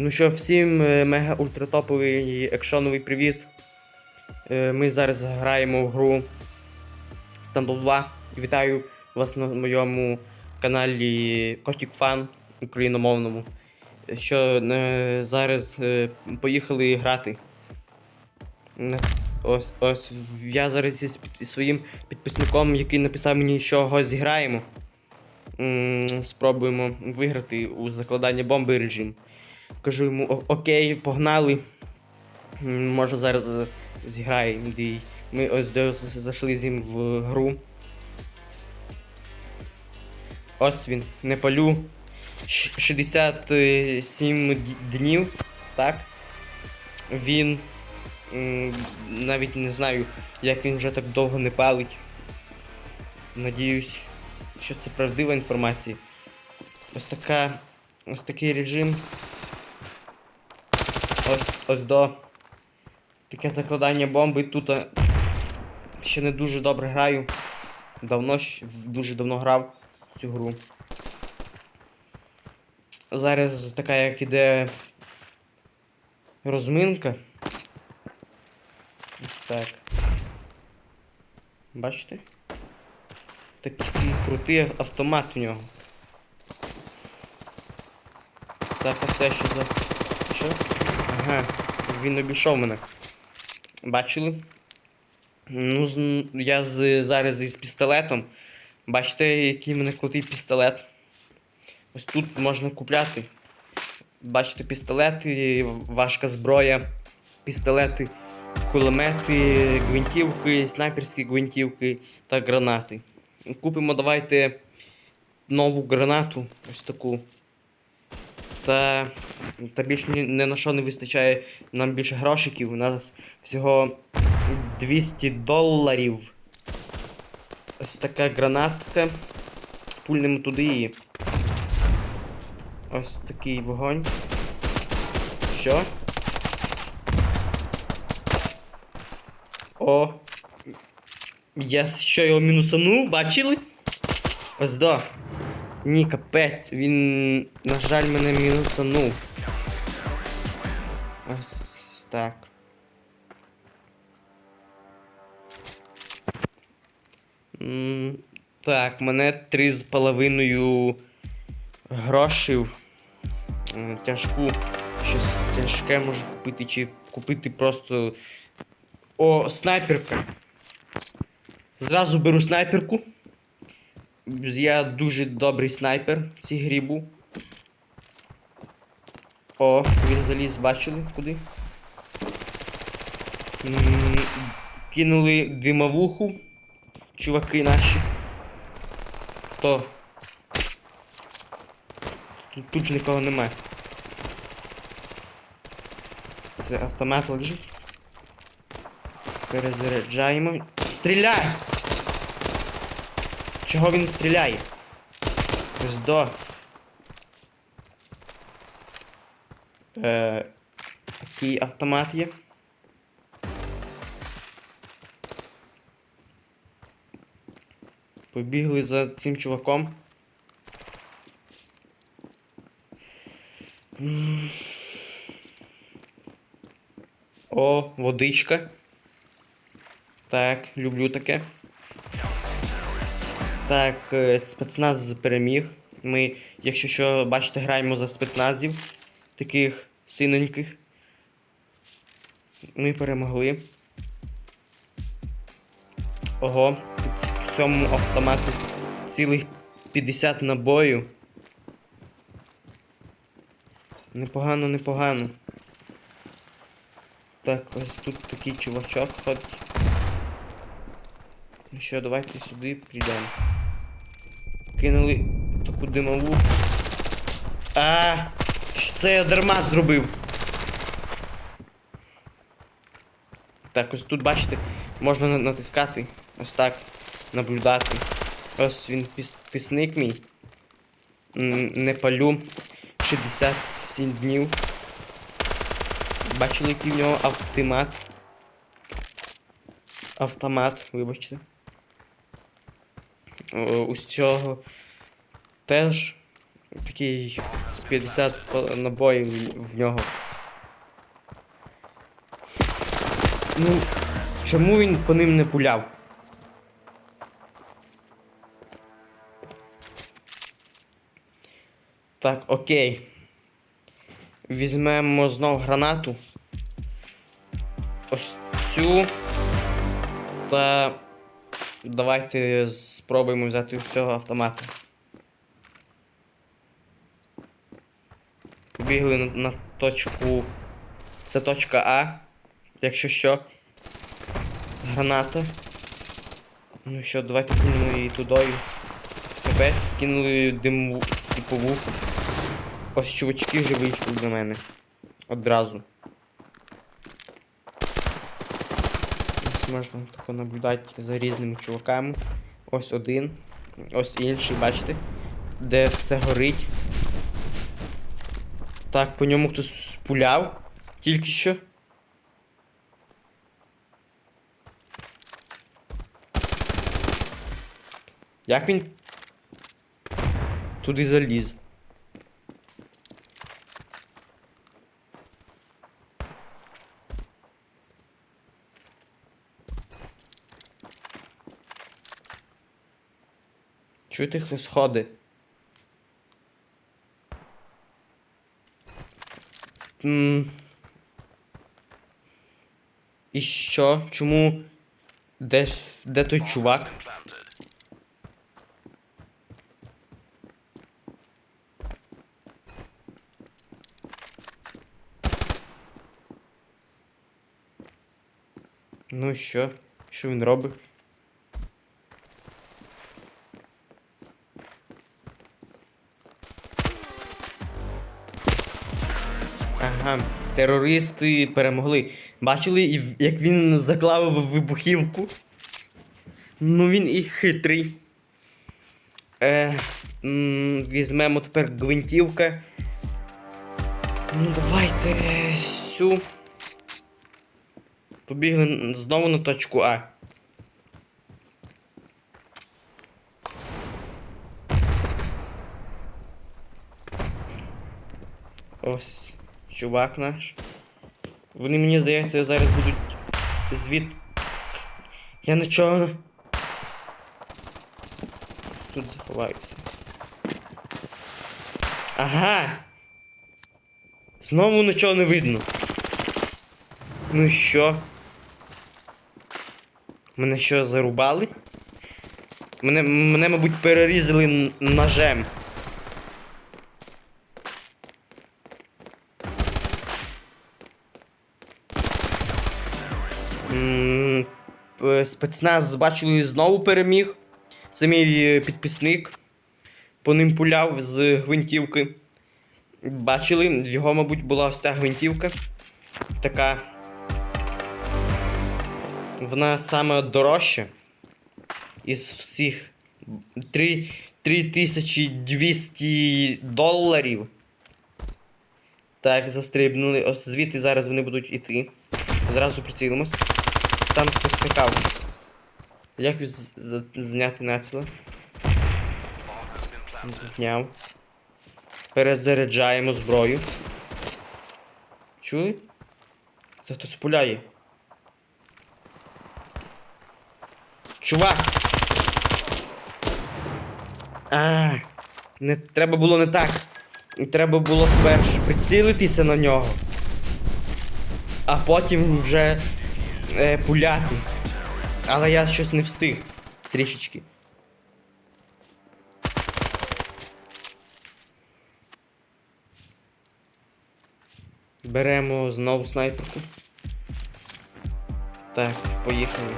Ну що, всім е, мега ультратоповий екшоновий привіт. Е, Ми зараз граємо в гру Standoff 2. Вітаю вас на моєму каналі Котік Фан україномовному. Що е, зараз е, поїхали грати. Ось, ось я зараз із своїм підписником, який написав мені, що зіграємо. Спробуємо виграти у закладання бомби режим. Кажу йому, «О- окей, погнали. Може зараз е, зіграємо. Ми ось зайшли з ним в гру. Ось він, не палю. 67 днів, так? Він. Навіть не знаю, як він вже так довго не палить. Надіюсь, що це правдива інформація. Ось така. Ось такий режим. Ось ось до. Таке закладання бомби. Тут е, ще не дуже добре граю. Давно дуже давно грав в цю гру. Зараз така як іде розминка. Так. Бачите? Такий крутий автомат у нього. Так, а це що за. Що? Ага, він обійшов мене. Бачили? Ну, я з, зараз із пістолетом. Бачите, який в мене крутий пістолет. Ось тут можна купляти. Бачите, пістолети, важка зброя, пістолети, кулемети, гвинтівки, снайперські гвинтівки та гранати. Купимо давайте нову гранату, ось таку. Та, та більш ні, ні на що не вистачає нам більше грошиків. У нас всього 200 доларів. Ось така гранатка. Пульнемо туди її. Ось такий вогонь. Що? О. Я що його мінусанув, бачили? Ось до. Ні, капець, він, на жаль, мене мінусанув. Ось так. Так, мене три з половиною грошів. Тяжку. Щось тяжке можу купити, чи купити просто. О, снайперка. Зразу беру снайперку. Я дуже добрий снайпер в цій грі був. О, він заліз, бачили куди? Кинули димовуху. Чуваки наші. Хто? Тут, тут нікого немає. Це автомат лежить. Перезаряджаємо. Стріляй! Чого він стріляє? Ось до. Е, такий автомат є. Побігли за цим чуваком. О, водичка. Так, люблю таке. Так, е, спецназ переміг. Ми, якщо що, бачите, граємо за спецназів таких синеньких. Ми перемогли. Ого, в цьому автоматі цілих 50 набою. Непогано, непогано. Так, ось тут такий чувачок ходить. Ну що, давайте сюди прийдемо. Кинули таку димову. А, це я дарма зробив. Так, ось тут, бачите, можна натискати. Ось так. Наблюдати. Ось він піс- пісник мій. Не палю. 67 днів. Бачили, який в нього автомат. Автомат, вибачте. О, ось цього теж такий 50 набоїв в нього. Ну, чому він по ним не пуляв? Так, окей. Візьмемо знов гранату. Ось цю. Та давайте спробуємо взяти з цього автомата. Бігли на, на точку. Це точка А. Якщо що. Граната. Ну що, давайте кинемо її тудою. Капець, кинули димову сліпову. Ось чувачки вже вийшли до мене. Одразу. Можна тако наблюдати за різними чуваками. Ось один, ось інший, бачите? Де все горить. Так, по ньому хтось спуляв. Тільки що. Як він туди заліз? Чуєте, хтось ходить? І що? Чому? Де, де той чувак? Ну що? Що він робить? Ага, терористи перемогли. Бачили, як він заклав вибухівку? Ну він і хитрий. Е, м, візьмемо тепер гвинтівка. Ну давайте сю. Побігли знову на точку А. Ось чувак наш. Вони мені здається зараз будуть звід. Я нічого. Тут заховаюся. Ага. Знову нічого не видно. Ну і що? Мене що, зарубали? Мене, мене мабуть, перерізали ножем. Спецназ бачили знову переміг. Це мій е, підписник. По ним пуляв з гвинтівки. Бачили, в його, мабуть, була ось ця гвинтівка. Така. Вона саме дорожча. Із всіх 3, 3200 доларів. Так, застрибнули. Ось звідти зараз вони будуть іти. Зразу прицілимось. Там хтось скакав. Як зняти націло? Зняв. Перезаряджаємо зброю. Чули? Це хтось пуляє. Чувак! А, не треба було не так. Треба було спершу прицілитися на нього. А потім вже е, пуляти. Але я щось не встиг. Трішечки. Беремо знову снайперку. Так, поїхали.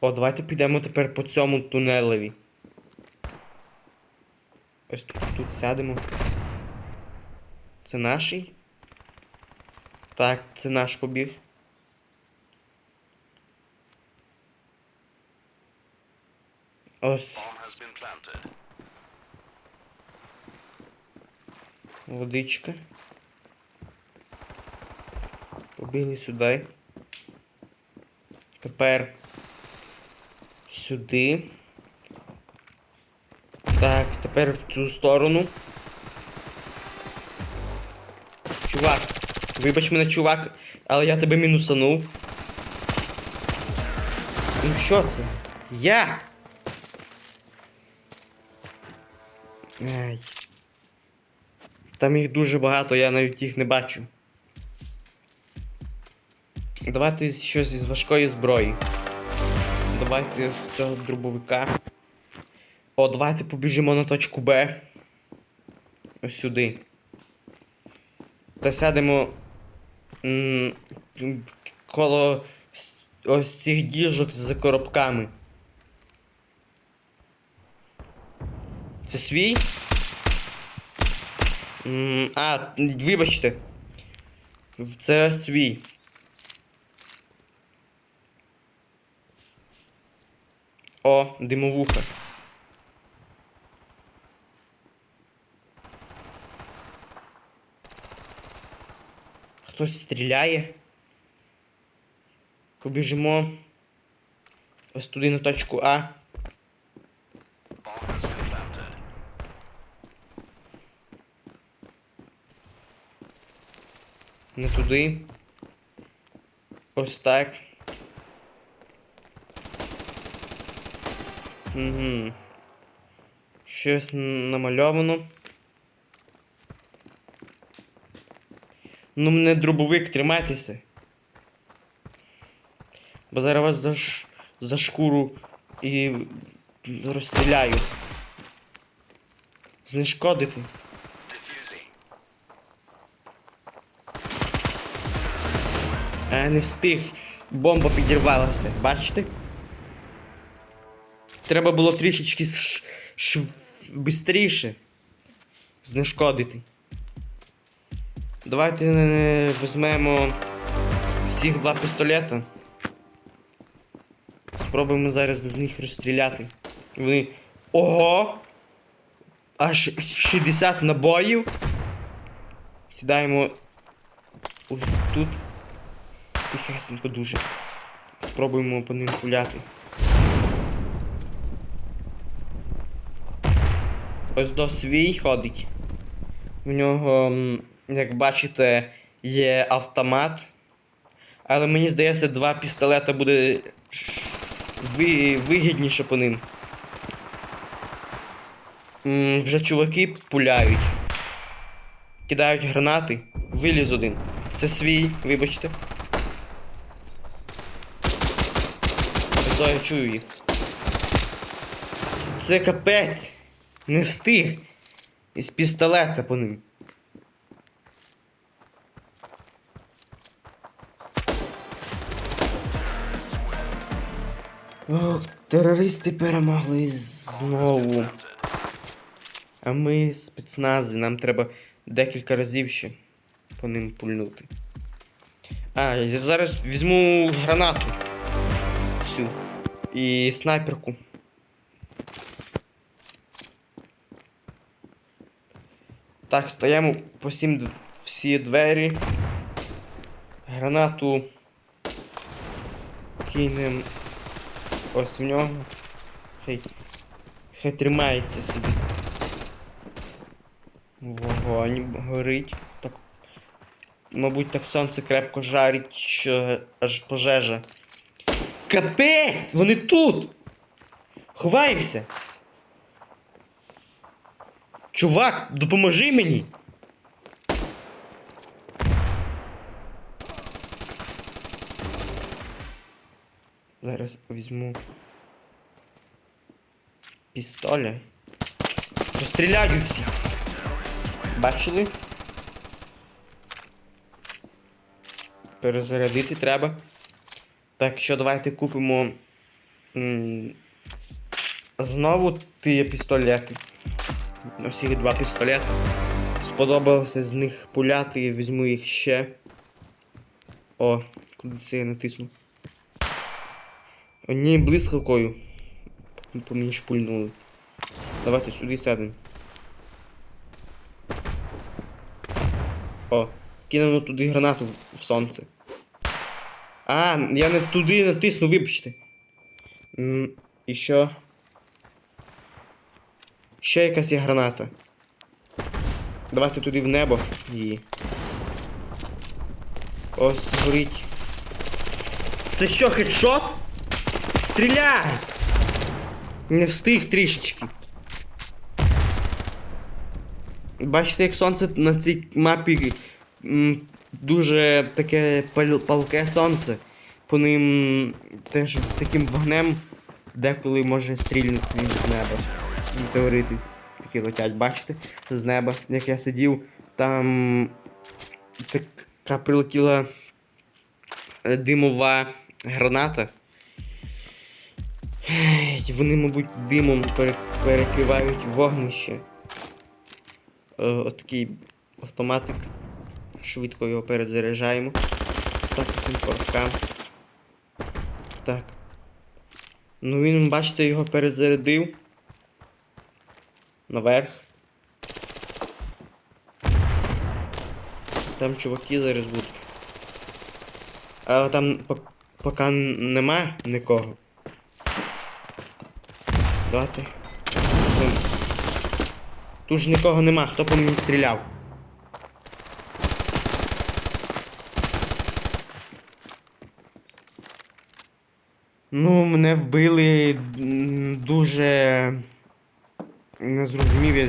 О, давайте підемо тепер по цьому тунелеві. Ось тут, тут сядемо. Це наший? Так, це наш побіг. Ось водичка. Побігли сюди. Тепер сюди. Так, тепер в цю сторону. Вибач мене, чувак, але я тебе мінусанув. Ну що це? Як? Ай. Там їх дуже багато, я навіть їх не бачу. Давайте щось із важкої зброї. Давайте з цього дробовика. О, давайте побіжимо на точку Б. Ось сюди. Та сядемо коло ось цих діжок з коробками. Це свій? А, вибачте. Це свій. О, димовуха. Хтось стріляє. Побіжимо. Ось туди на точку А. Не туди. Ось так. Угу. Щось намальовано. Ну, мене дробовик, тримайтеся. Бо зараз вас за, ш... за шкуру і розстріляю. Знешкодити. А не встиг. Бомба підірвалася, бачите? Треба було трішечки ш... ш... знешкодити. Давайте візьмемо всіх два пістолета. Спробуємо зараз з них розстріляти. Вони. Ого! Аж 60 набоїв. Сідаємо ось тут. Тихесенько дуже. Спробуємо по ним пуляти. Ось до свій ходить. В нього, як бачите, є автомат. Але мені здається, два пістолета буде ви, вигідніше по ним. М, Вже чуваки пуляють. Кидають гранати. Виліз один. Це свій, вибачте. Я чую їх. Це капець. Не встиг. Із пістолета по ним. Ох, терористи перемогли знову. А ми спецнази, нам треба декілька разів ще по ним пульнути. А, я зараз візьму гранату. Всю. І снайперку. Так, стаємо по всім всі двері. Гранату кинемо ось в нього. Хай, хай тримається собі. Вогонь горить. Так, мабуть, так сонце крепко жарить, що аж пожежа. Капець! Вони тут! Ховаємося! Чувак, допоможи мені! Зараз візьму пістоля. Постріляю всіх. Бачили? Перезарядити треба. Так що давайте купимо м, знову ті пістолети. Усіх два пістолети. Сподобалося з них пуляти, візьму їх ще. О, куди це я натисну? Одні блискавкою. По мені шпульнули. Давайте сюди сядемо. О, кинемо туди гранату в сонце. А, я не туди натисну, вибачте. М, І що? Ще якась є граната. Давайте туди в небо її. Ось горить. Це що, хедшот? Стріляй! Не встиг трішечки. Бачите, як сонце на цій мапі дуже таке пал- палке сонце. По ним теж таким вогнем деколи може стрільнути з неба. Метеорити такі летять, бачите? З неба. Як я сидів, там така прилетіла е, димова граната. Ей, Вони, мабуть, димом пере- перекривають вогнище. Е, Отакий автоматик. Швидко його перезаряджаємо. Так, цим. Так. Ну він, бачите, його перезарядив. Наверх. Там чуваки зараз будуть. Але там пок- поки нема нікого. Все. Тут ж нікого нема, хто по мені стріляв. Ну, мене вбили дуже. Не зрозумів я,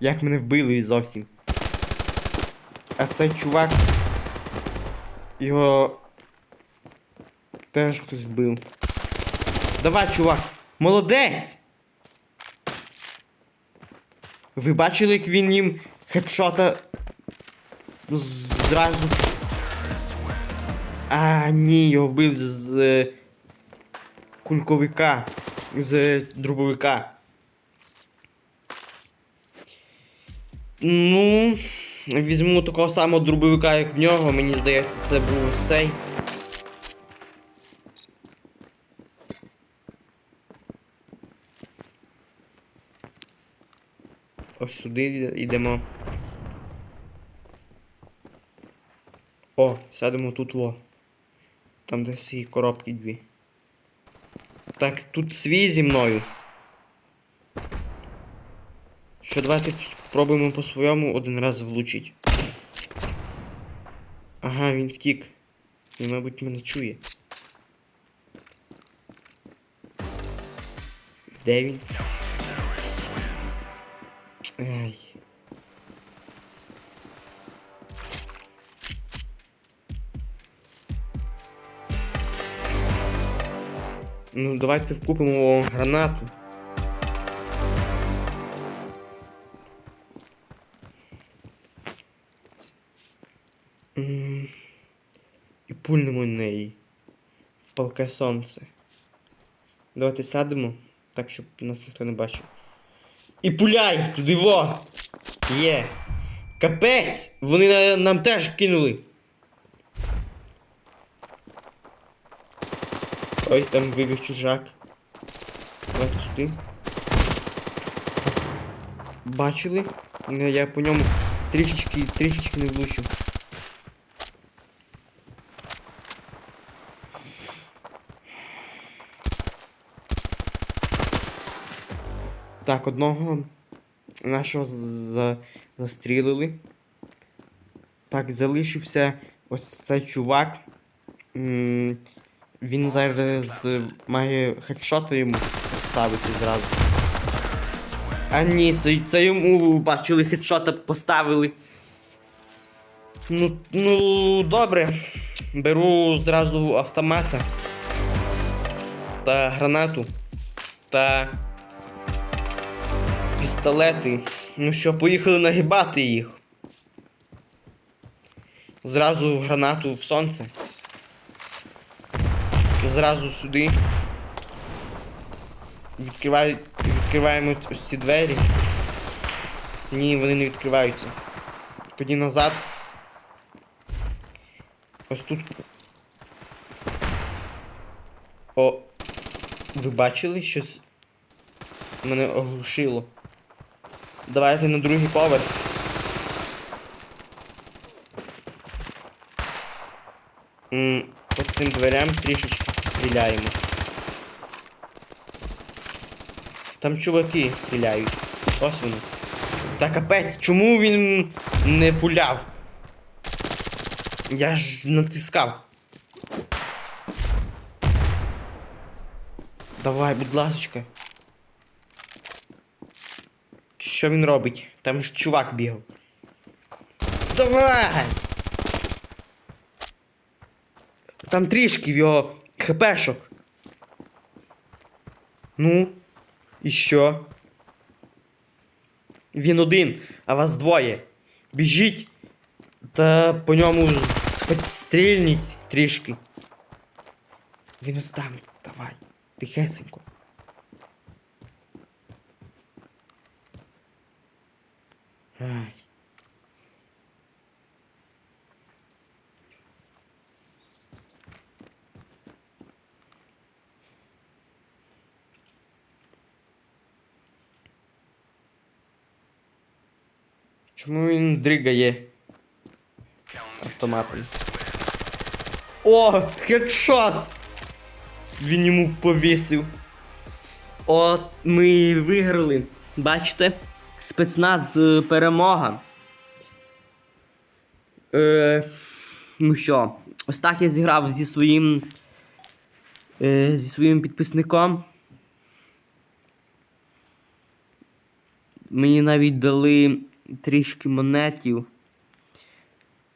як мене вбили зовсім. А цей чувак. Його. Теж хтось вбив. Давай, чувак! Молодець! Ви бачили, як він їм хедшота зразу. А, ні, його вбив з е, кульковика, з дробовика. Ну, візьму такого самого дробовика, як в нього, мені здається, це був цей. Ось сюди йдемо. О, сядемо тут во. Там де ці коробки дві. Так, тут свій зі мною. Що давайте спробуємо по-своєму один раз влучить. Ага, він втік. Він, мабуть, мене чує. Де він? Ну, давайте вкупимо гранату. І пульнемо неї. В палке сонце. Давайте сядемо, так, щоб нас ніхто не бачив. І пуляй! Туди во! Є! Капець! Вони на- нам теж кинули. Ой, там вибіг чужак. Давайте сюди. Бачили? Я по ньому трішечки, трішечки не влучив. Так, одного нашого за... застрілили. Так, залишився ось цей чувак. Він зараз має хедшоти йому поставити зразу. А ні, це, це йому бачили хедшота поставили. Ну, ну, добре. Беру зразу автомата та гранату та пістолети. Ну що, поїхали нагибати їх. Зразу гранату в сонце. Зразу сюди. Відкриваю, відкриваємо ось ці двері. Ні, вони не відкриваються. Тоді назад. Ось тут. О. Ви бачили щось? Мене оглушило. Давайте на другий поверх. М, цим дверям трішечки стріляємо. Там чуваки стріляють. Ось вони. Та капець, чому він не пуляв? Я ж натискав. Давай, будь ласочка. Що він робить? Там ж чувак бігав. Давай! Там трішки в його хпшок. Ну, і що? Він один, а вас двоє. Біжіть та по ньому стрільніть трішки. Він там, давай, тихесенько. Ай. Чому він дригає автоматом? О, хедшот! Він йому повісив. От ми виграли. Бачите? Спецназ е, перемога. Е, ну що, ось так я зіграв зі своїм. Е, зі своїм підписником. Мені навіть дали трішки монетів.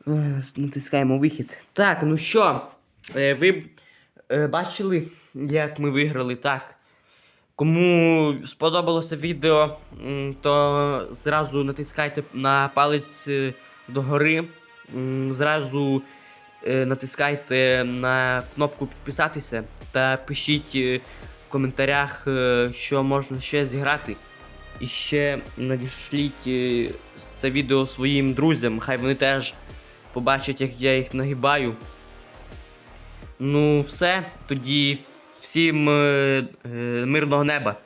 Е, Натискаємо вихід. Так, ну що, е, ви е, бачили, як ми виграли, так? Кому сподобалося відео, то зразу натискайте на палець догори. Зразу натискайте на кнопку підписатися та пишіть в коментарях, що можна ще зіграти. І ще надішліть е, це відео своїм друзям, хай вони теж побачать, як я їх нагибаю. Ну, все. Тоді всім е, е, мирного неба.